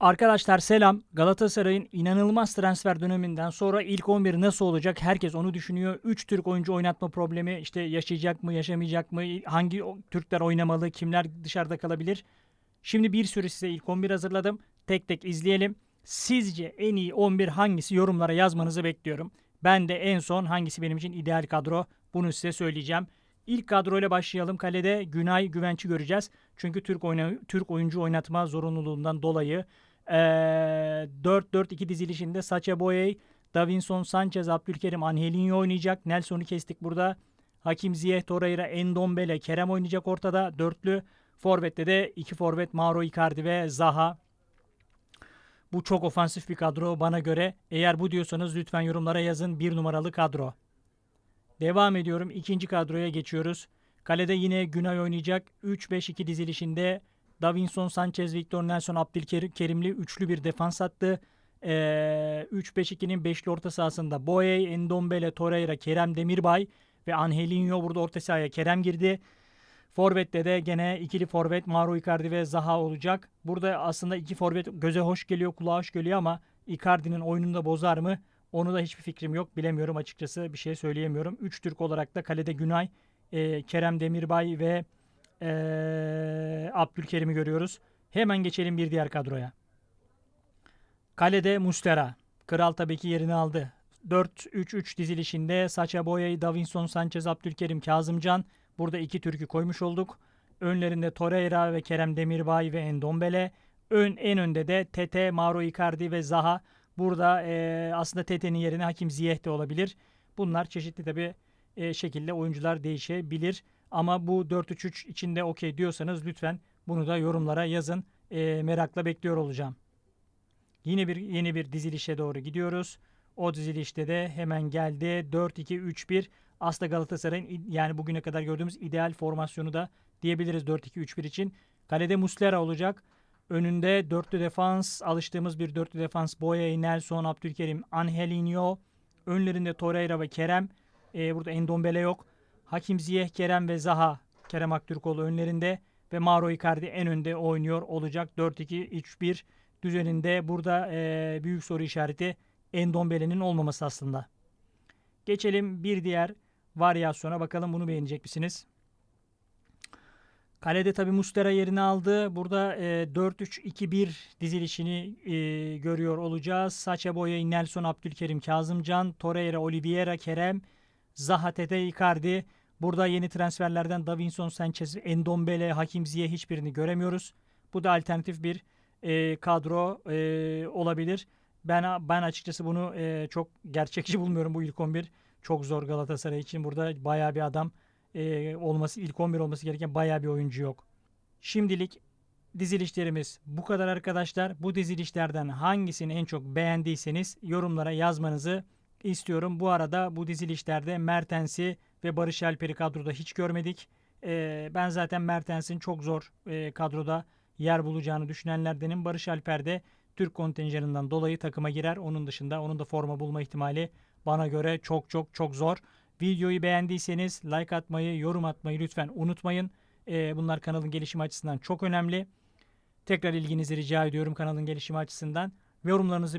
Arkadaşlar selam. Galatasaray'ın inanılmaz transfer döneminden sonra ilk 11 nasıl olacak? Herkes onu düşünüyor. 3 Türk oyuncu oynatma problemi işte yaşayacak mı, yaşamayacak mı? Hangi Türkler oynamalı? Kimler dışarıda kalabilir? Şimdi bir sürü size ilk 11 hazırladım. Tek tek izleyelim. Sizce en iyi 11 hangisi yorumlara yazmanızı bekliyorum. Ben de en son hangisi benim için ideal kadro bunu size söyleyeceğim. İlk kadroyla başlayalım. Kalede Günay Güvenç'i göreceğiz. Çünkü Türk oyna Türk oyuncu oynatma zorunluluğundan dolayı eee 4-4-2 dizilişinde Sacha Boey, Davinson Sanchez, Abdülkerim, Angelinho oynayacak. Nelson'u kestik burada. Hakim Ziyech, Torreira, Endombele, Kerem oynayacak ortada. Dörtlü. Forvet'te de iki forvet Mauro Icardi ve Zaha. Bu çok ofansif bir kadro bana göre. Eğer bu diyorsanız lütfen yorumlara yazın. Bir numaralı kadro. Devam ediyorum. İkinci kadroya geçiyoruz. Kalede yine Günay oynayacak. 3-5-2 dizilişinde Davinson, Sanchez, Victor Nelson, Abdülkerimli üçlü bir defans attı. Ee, 3-5-2'nin beşli orta sahasında Boye, Endombele, Torreira, Kerem Demirbay ve Angelinho burada orta sahaya Kerem girdi. Forvet'te de gene ikili forvet Mauro Icardi ve Zaha olacak. Burada aslında iki forvet göze hoş geliyor, kulağa hoş geliyor ama Icardi'nin oyununu da bozar mı? Onu da hiçbir fikrim yok. Bilemiyorum açıkçası. Bir şey söyleyemiyorum. Üç Türk olarak da kalede Günay, e, Kerem Demirbay ve e, Abdülkerim'i görüyoruz. Hemen geçelim bir diğer kadroya. Kalede Mustera. Kral tabii ki yerini aldı. 4-3-3 dizilişinde Sacha Boey, Davinson Sanchez, Abdülkerim, Kazımcan. Burada iki Türk'ü koymuş olduk. Önlerinde Torreira ve Kerem Demirbay ve Endombele. Ön, en önde de Tete, Mauro Icardi ve Zaha. Burada e, aslında Tete'nin yerine Hakim Ziyech de olabilir. Bunlar çeşitli tabi e, şekilde oyuncular değişebilir. Ama bu 4-3-3 içinde okey diyorsanız lütfen bunu da yorumlara yazın. E, merakla bekliyor olacağım. Yine bir yeni bir dizilişe doğru gidiyoruz. O dizilişte de hemen geldi 4-2-3-1. Aslında Galatasaray'ın yani bugüne kadar gördüğümüz ideal formasyonu da diyebiliriz 4-2-3-1 için. Kalede Muslera olacak. Önünde dörtlü defans, alıştığımız bir dörtlü defans. Boye, Nelson, Abdülkerim, Angelinho. Önlerinde Torreira ve Kerem. Ee, burada Endombele yok. Hakim Ziyech, Kerem ve Zaha. Kerem Aktürkoğlu önlerinde. Ve Mauro Icardi en önde oynuyor olacak. 4-2-3-1 düzeninde. Burada ee, büyük soru işareti Endombele'nin olmaması aslında. Geçelim bir diğer varyasyona. Bakalım bunu beğenecek misiniz? Kalede tabi Mustera yerini aldı. Burada e, 4-3-2-1 dizilişini e, görüyor olacağız. Sacha Boey, Nelson, Abdülkerim, Kazımcan, Torreira, Oliveira, Kerem, Zaha, Tete, Icardi. Burada yeni transferlerden Davinson, Sanchez, Endombele, Hakim Ziyech hiçbirini göremiyoruz. Bu da alternatif bir e, kadro e, olabilir. Ben ben açıkçası bunu e, çok gerçekçi bulmuyorum bu ilk 11. Çok zor Galatasaray için. Burada bayağı bir adam e, olması ilk 11 olması gereken bayağı bir oyuncu yok. Şimdilik dizilişlerimiz bu kadar arkadaşlar. Bu dizilişlerden hangisini en çok beğendiyseniz yorumlara yazmanızı istiyorum. Bu arada bu dizilişlerde Mertens'i ve Barış Alper'i kadroda hiç görmedik. E, ben zaten Mertens'in çok zor e, kadroda yer bulacağını düşünenlerdenim. Barış Alper de Türk kontenjanından dolayı takıma girer. Onun dışında onun da forma bulma ihtimali bana göre çok çok çok zor. Videoyu beğendiyseniz like atmayı, yorum atmayı lütfen unutmayın. Ee, bunlar kanalın gelişimi açısından çok önemli. Tekrar ilginizi rica ediyorum kanalın gelişimi açısından. Yorumlarınızı